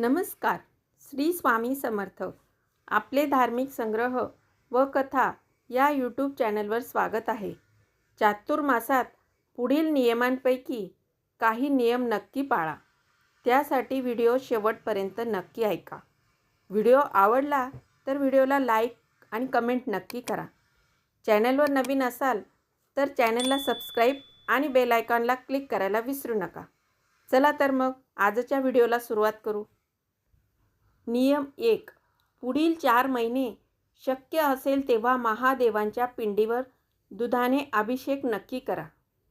नमस्कार. श्री स्वामी समर्थ. आपले धार्मिक संग्रह व कथा या यूट्यूब चॅनलवर स्वागत आहे. चातुर्मासात पुढील नियमांपैकी काही नियम नक्की पाळा. त्यासाठी व्हिडिओ शेवटपर्यंत नक्की ऐका. व्हिडिओ आवडला तर व्हिडिओला लाईक आणि कमेंट नक्की करा. चॅनलवर नवीन असाल तर चॅनलला सबस्क्राईब आणि बेल आयकॉनला क्लिक करायला विसरू नका. चला तर मग आजच्या व्हिडिओला सुरुवात करू. नियम एक. पुढील चार महिने शक्य असेल तेव्हा महादेवांच्या पिंडीवर दुधाने अभिषेक नक्की करा.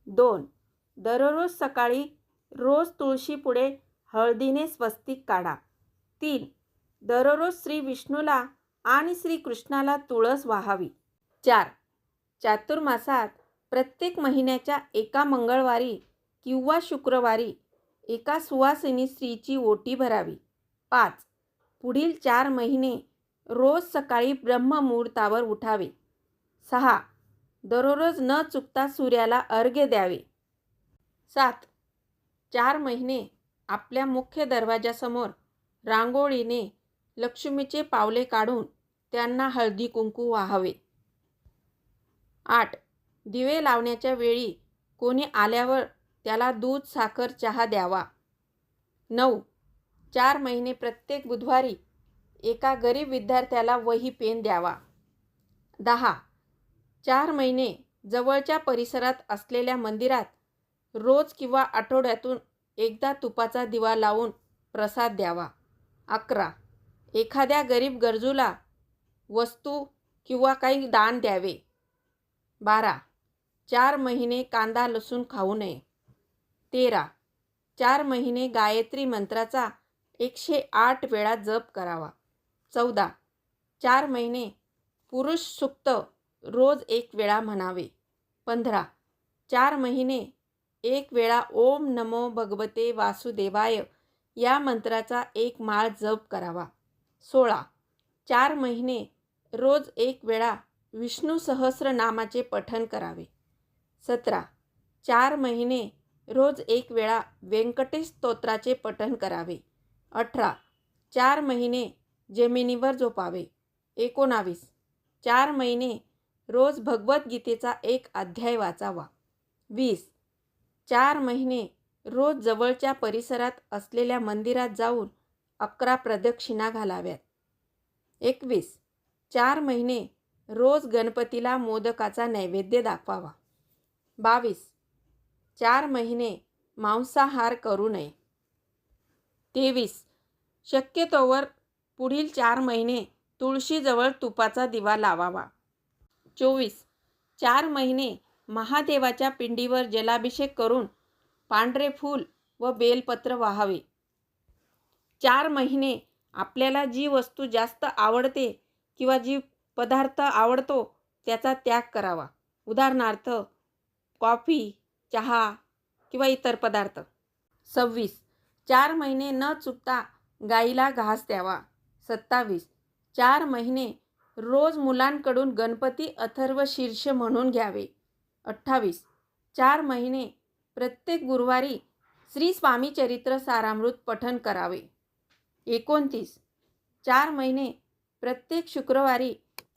दोन. दररोज सकाळी रोज तुळशीपुढे हळदीने स्वस्तिक काढा. तीन. दररोज श्री विष्णूला आणि श्रीकृष्णाला तुळस वाहावी. चार. चातुर्मासात प्रत्येक महिन्याच्या एका मंगळवारी किंवा शुक्रवारी एका सुवासिनी स्त्रीची ओटी भरावी. पाच. पुढील चार महिने रोज सकाळी ब्रह्ममुहूर्तावर उठावे. सहा. दररोज न चुकता सूर्याला अर्घ्य द्यावे. सात. चार महिने आपल्या मुख्य दरवाजासमोर रांगोळीने लक्ष्मीचे पावले काढून त्यांना हळदी कुंकू वाहावे. आठ. दिवे लावण्याच्या वेळी कोणी आल्यावर त्याला दूध साखर चहा द्यावा. नऊ. चार महिने प्रत्येक बुधवारी एका गरीब विद्यार्थ्याला वही पेन द्यावा. दहा. चार महिने जवळच्या परिसरात असलेल्या मंदिरात रोज किंवा आठवड्यातून एकदा तुपाचा दिवा लावून प्रसाद द्यावा. अकरा. एखाद्या गरीब गरजूला वस्तू किंवा काही दान द्यावे. बारा. चार महिने कांदा लसूण खाऊ नये. तेरा. चार महिने गायत्री मंत्राचा एकशे आठ वेळा जप करावा. चौदा. चार महिने पुरुष सुक्त रोज एक वेळा म्हणावे. पंधरा. चार महिने एक वेळा ओम नमो भगवते वासुदेवाय या मंत्राचा एक माळ जप करावा. सोळा. चार महिने रोज एक वेळा विष्णू सहस्रनामाचे पठण करावे. सतरा. चार महिने रोज एक वेळा व्यंकटेश स्तोत्राचे पठण करावे. अठरा. चार महिने जमिनीवर झोपावे. एकोणावीस. चार महिने रोज भगवद्गीतेचा एक अध्याय वाचावा. वीस. चार महिने रोज जवळच्या परिसरात असलेल्या मंदिरात जाऊन अकरा प्रदक्षिणा घालाव्यात. एकवीस. चार महिने रोज गणपतीला मोदकाचा नैवेद्य दाखवावा. बावीस. चार महिने मांसाहार करू नये. तेवीस. शक्यतोवर पुढील चार महिने तुळशीजवळ तुपाचा दिवा लावावा. चोवीस. चार महिने महादेवाच्या पिंडीवर जलाभिषेक करून पांढरे फूल व बेलपत्र वाहावे. चार महिने आपल्याला जी वस्तू जास्त आवडते किंवा जी पदार्थ आवडतो त्याचा त्याग करावा. उदाहरणार्थ कॉफी चहा किंवा इतर पदार्थ. सव्वीस. चार महिने न चुकता गाईला घास द्यावा. सत्तावीस. चार महिने रोज मुलांकडून गणपती अथर्व शीर्ष म्हणून घ्यावे. अठ्ठावीस. चार महिने प्रत्येक गुरुवारी श्री स्वामी चरित्र सारामृत पठण करावे. एकोणतीस. चार महिने प्रत्येक शुक्रवारी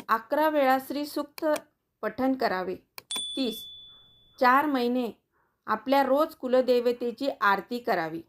अकरा वेळा श्री सुक्त पठण करावे. तीस. चार महिने आपल्या रोज कुलदेवतेची आरती करावी.